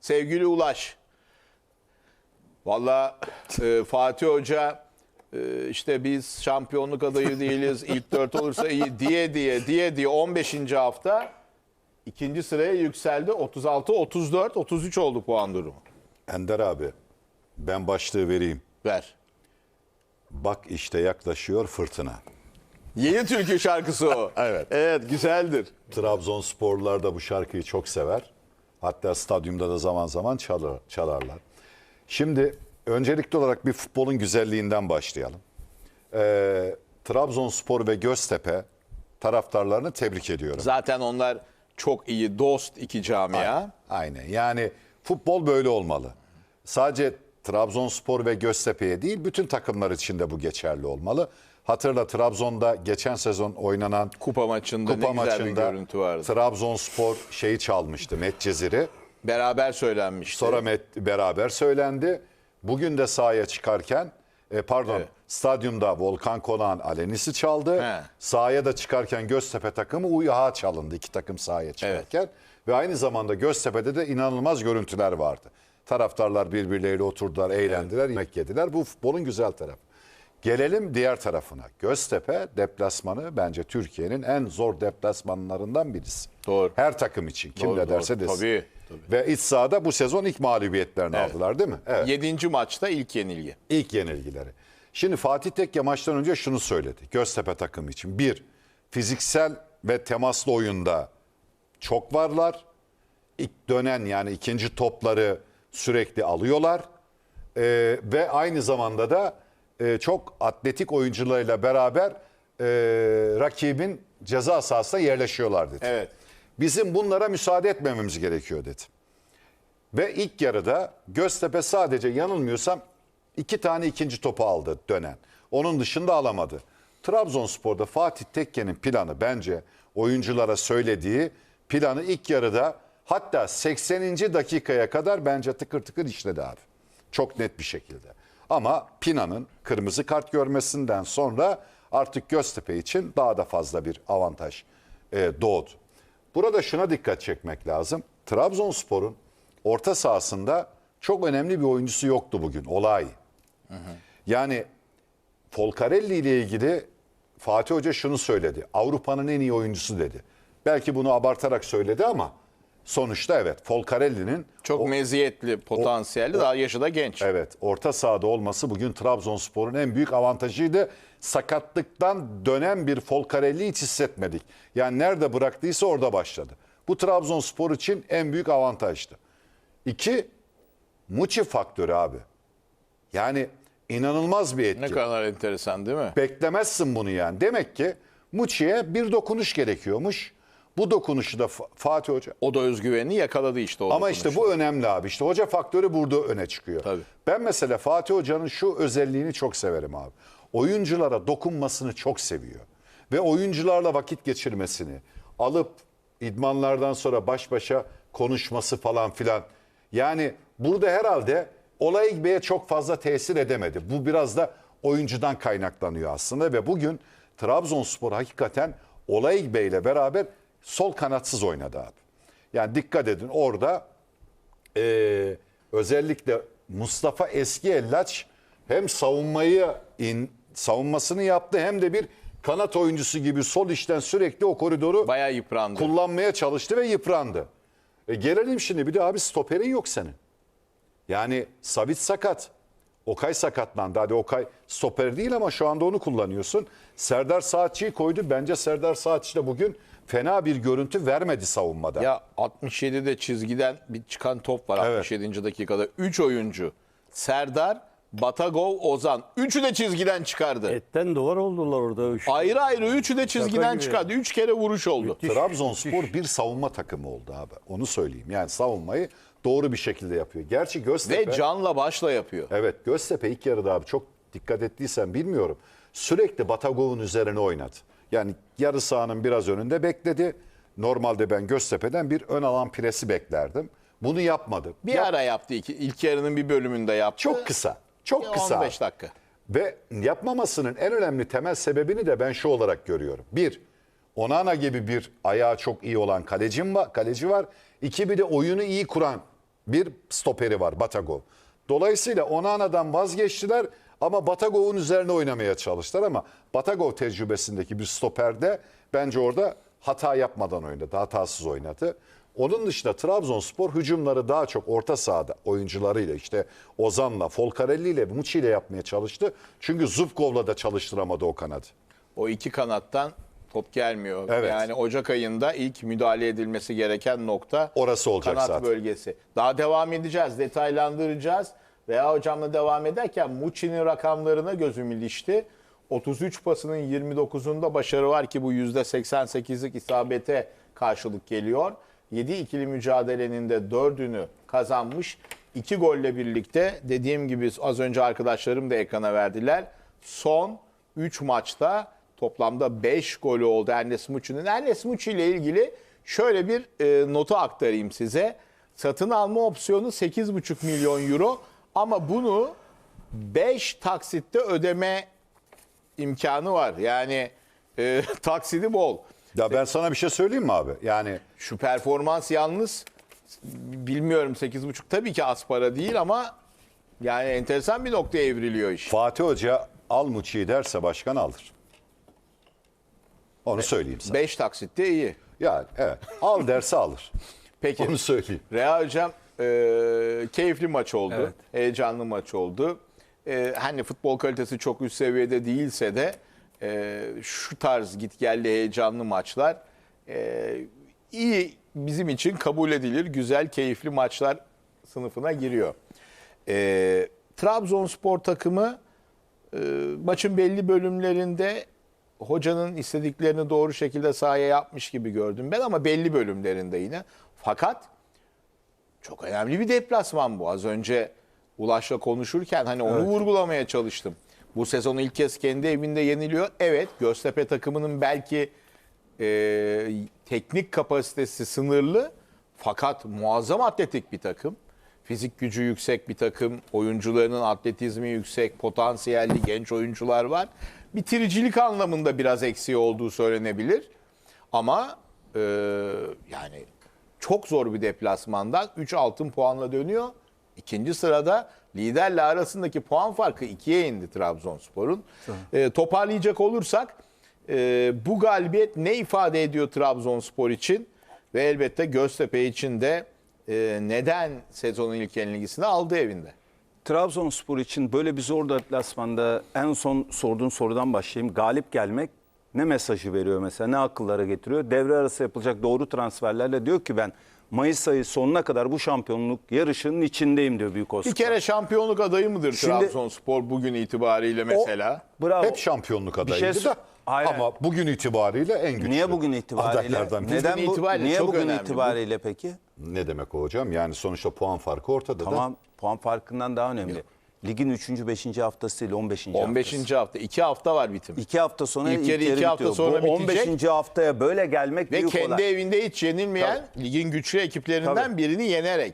Sevgili Ulaş. Valla e, Fatih Hoca e, işte biz şampiyonluk adayı değiliz. ilk dört olursa iyi diye diye diye diye 15. hafta ikinci sıraya yükseldi. 36, 34, 33 oldu puan durumu. Ender abi ben başlığı vereyim. Ver. Bak işte yaklaşıyor fırtına. Yeni türkü şarkısı o. Evet. Evet güzeldir. Trabzonsporlular da bu şarkıyı çok sever. Hatta stadyumda da zaman zaman çalar, çalarlar. Şimdi öncelikli olarak bir futbolun güzelliğinden başlayalım. Ee, Trabzonspor ve Göztepe taraftarlarını tebrik ediyorum. Zaten onlar çok iyi dost iki camia. Aynen. Yani futbol böyle olmalı. Sadece Trabzonspor ve Göztepe'ye değil bütün takımlar için de bu geçerli olmalı. Hatırla Trabzon'da geçen sezon oynanan Kupa maçında kupa ne güzel bir görüntü vardı. Trabzonspor şeyi çalmıştı Medcezir'i. Beraber söylenmişti. Sonra Met beraber söylendi. Bugün de sahaya çıkarken e, pardon Evet. stadyumda Volkan Konak'ın Alenisi çaldı. He. Sahaya da çıkarken Göztepe takımı UYH çalındı iki takım sahaya çıkarken. Ve aynı zamanda Göztepe'de de inanılmaz görüntüler vardı. Taraftarlar birbirleriyle oturdular, eğlendiler, yemek yediler. Bu futbolun güzel tarafı. Gelelim diğer tarafına. Göztepe deplasmanı bence Türkiye'nin en zor deplasmanlarından birisi. Doğru. Her takım için kim Doğru, ne derse doğru. desin. Tabii, tabii. Ve iç sahada bu sezon ilk mağlubiyetlerini Evet. aldılar değil mi? Evet. Yedinci maçta ilk yenilgi. İlk yenilgileri. Şimdi Fatih Tekke maçtan önce şunu söyledi. Göztepe takımı için. Bir, fiziksel ve temaslı oyunda çok varlar. İlk dönen yani ikinci topları sürekli alıyorlar. Ee, ve aynı zamanda da e, çok atletik oyuncularıyla beraber e, rakibin ceza sahasına yerleşiyorlar dedi. Evet. Bizim bunlara müsaade etmememiz gerekiyor dedi. Ve ilk yarıda Göztepe sadece yanılmıyorsam iki tane ikinci topu aldı dönen. Onun dışında alamadı. Trabzonspor'da Fatih Tekke'nin planı bence oyunculara söylediği planı ilk yarıda hatta 80. dakikaya kadar bence tıkır tıkır işledi abi. Çok net bir şekilde. Ama Pina'nın kırmızı kart görmesinden sonra artık Göztepe için daha da fazla bir avantaj e, doğdu. Burada şuna dikkat çekmek lazım. Trabzonspor'un orta sahasında çok önemli bir oyuncusu yoktu bugün. Olay. Yani Folcarelli ile ilgili Fatih Hoca şunu söyledi. Avrupa'nın en iyi oyuncusu dedi. Belki bunu abartarak söyledi ama sonuçta evet Folcarelli'nin Çok meziyetli, potansiyelli, daha yaşı da genç. Evet, orta sahada olması bugün Trabzonspor'un en büyük avantajıydı. Sakatlıktan dönen bir Folcarelli hiç hissetmedik. Yani nerede bıraktıysa orada başladı. Bu Trabzonspor için en büyük avantajdı. İki, Muçi faktörü abi. Yani inanılmaz bir etki. Ne kadar enteresan değil mi? Beklemezsin bunu yani. Demek ki Muçi'ye bir dokunuş gerekiyormuş. Bu dokunuşu da Fa- Fatih Hoca O da özgüvenini yakaladı işte. O ama işte bu önemli abi. İşte hoca faktörü burada öne çıkıyor. Tabii. Ben mesela Fatih Hoca'nın şu özelliğini çok severim abi. Oyunculara dokunmasını çok seviyor. Ve oyuncularla vakit geçirmesini, alıp idmanlardan sonra baş başa konuşması falan filan. Yani burada herhalde Olay Bey'e çok fazla tesir edemedi. Bu biraz da oyuncudan kaynaklanıyor aslında ve bugün Trabzonspor hakikaten Olay Bey ile beraber sol kanatsız oynadı abi. Yani dikkat edin orada e, özellikle Mustafa Eski Ellaç hem savunmayı in, savunmasını yaptı hem de bir kanat oyuncusu gibi sol içten sürekli o koridoru Bayağı yıprandı. kullanmaya çalıştı ve yıprandı. E gelelim şimdi bir de abi stoperin yok senin. Yani Savit sakat. Okay sakatlandı. Hadi Okay stoper değil ama şu anda onu kullanıyorsun. Serdar Saatçı'yı koydu. Bence Serdar Saatçı da bugün fena bir görüntü vermedi savunmada. Ya 67'de çizgiden bir çıkan top var Evet. 67. dakikada. 3 oyuncu. Serdar, Batagov, Ozan. Üçü de çizgiden çıkardı. Etten duvar oldular orada. Üç. Ayrı ayrı üçü de çizgiden gibi. çıkardı. Üç kere vuruş oldu. Trabzonspor bir savunma takımı oldu abi. Onu söyleyeyim. Yani savunmayı doğru bir şekilde yapıyor. Gerçi Göztepe... Ve canla başla yapıyor. Evet Göztepe ilk yarıda abi çok dikkat ettiysen bilmiyorum. Sürekli Batagov'un üzerine oynadı. Yani yarı sahanın biraz önünde bekledi. Normalde ben Göztepe'den bir ön alan presi beklerdim. Bunu yapmadı. Bir Yap- ara yaptı. Iki, ilk yarının bir bölümünde yaptı. Çok kısa. Çok Ya kısa. 15 dakika. Ve yapmamasının en önemli temel sebebini de ben şu olarak görüyorum. Bir, Onana gibi bir ayağı çok iyi olan kalecim var, kaleci var. İki bir de oyunu iyi kuran bir stoperi var Batagov. Dolayısıyla Onana'dan vazgeçtiler ama Batagov'un üzerine oynamaya çalıştılar ama Batagov tecrübesindeki bir stoperde bence orada hata yapmadan oynadı, hatasız oynadı. Onun dışında Trabzonspor hücumları daha çok orta sahada oyuncularıyla işte Ozan'la, Folcarelli ile, Muçi ile yapmaya çalıştı. Çünkü Zubkov'la da çalıştıramadı o kanadı. O iki kanattan top gelmiyor. Evet. Yani Ocak ayında ilk müdahale edilmesi gereken nokta Orası olacak kanat zaten. bölgesi. Daha devam edeceğiz, detaylandıracağız. Veya hocamla devam ederken Muçi'nin rakamlarına gözüm ilişti. 33 pasının 29'unda başarı var ki bu %88'lik isabete karşılık geliyor. 7 ikili mücadelenin de 4'ünü kazanmış. 2 golle birlikte dediğim gibi az önce arkadaşlarım da ekrana verdiler. Son 3 maçta toplamda 5 golü oldu Ernest Muçi'nin. Ernest Muçi ile ilgili şöyle bir e, notu aktarayım size. Satın alma opsiyonu 8,5 milyon euro ama bunu 5 taksitte ödeme imkanı var. Yani e, taksidi bol. Ya ben sana bir şey söyleyeyim mi abi? Yani Şu performans yalnız bilmiyorum 8,5 tabii ki az para değil ama yani enteresan bir noktaya evriliyor iş. Fatih Hoca al Muçi'yi derse başkan alır. Onu söyleyeyim sana. 5 taksitte iyi. Yani evet al derse alır. Peki. Onu söyleyeyim. Reha Hocam e, keyifli maç oldu. Heyecanlı maç oldu. E, hani futbol kalitesi çok üst seviyede değilse de e, şu tarz gitgelli heyecanlı maçlar e, iyi bizim için kabul edilir. Güzel, keyifli maçlar sınıfına giriyor. E, Trabzonspor takımı e, maçın belli bölümlerinde hocanın istediklerini doğru şekilde sahaya yapmış gibi gördüm ben ama belli bölümlerinde yine. Fakat çok önemli bir deplasman bu. Az önce Ulaş'la konuşurken hani onu vurgulamaya çalıştım. Bu sezon ilk kez kendi evinde yeniliyor. Evet Göztepe takımının belki e, teknik kapasitesi sınırlı fakat muazzam atletik bir takım. Fizik gücü yüksek bir takım, oyuncularının atletizmi yüksek, potansiyelli genç oyuncular var. Bitiricilik anlamında biraz eksiği olduğu söylenebilir. Ama e, yani çok zor bir deplasmandan 3 altın puanla dönüyor. İkinci sırada liderle arasındaki puan farkı ikiye indi Trabzonspor'un. E, toparlayacak olursak e, bu galibiyet ne ifade ediyor Trabzonspor için? Ve elbette Göztepe için de e, neden sezonun ilk yenilgisini aldı evinde? Trabzonspor için böyle bir zor deplasmanda en son sorduğun sorudan başlayayım. Galip gelmek ne mesajı veriyor mesela? Ne akıllara getiriyor? Devre arası yapılacak doğru transferlerle diyor ki ben Mayıs ayı sonuna kadar bu şampiyonluk yarışının içindeyim diyor Büyük Osman. Bir kere şampiyonluk adayı mıdır Şimdi- Trabzonspor bugün itibariyle mesela? Bravo. Hep şampiyonluk adayıydı şey- da. Hayır. Ama bugün itibariyle en güçlü. Niye bugün itibariyle? adaylardan. Neden bu? itibariyle niye çok bugün önemli. itibariyle peki? Ne demek o hocam? Yani sonuçta puan farkı ortada da. Puan farkından daha önemli. Ligin 3. 5. haftası değil 15. 15. haftası. hafta. 2 hafta var bitim. İki hafta sonra İlk yarı yarı iki hafta bitiyor. sonra Bu bitecek. 15. haftaya böyle gelmek Ve büyük kendi olay. evinde hiç yenilmeyen ligin güçlü ekiplerinden Tabii. birini yenerek.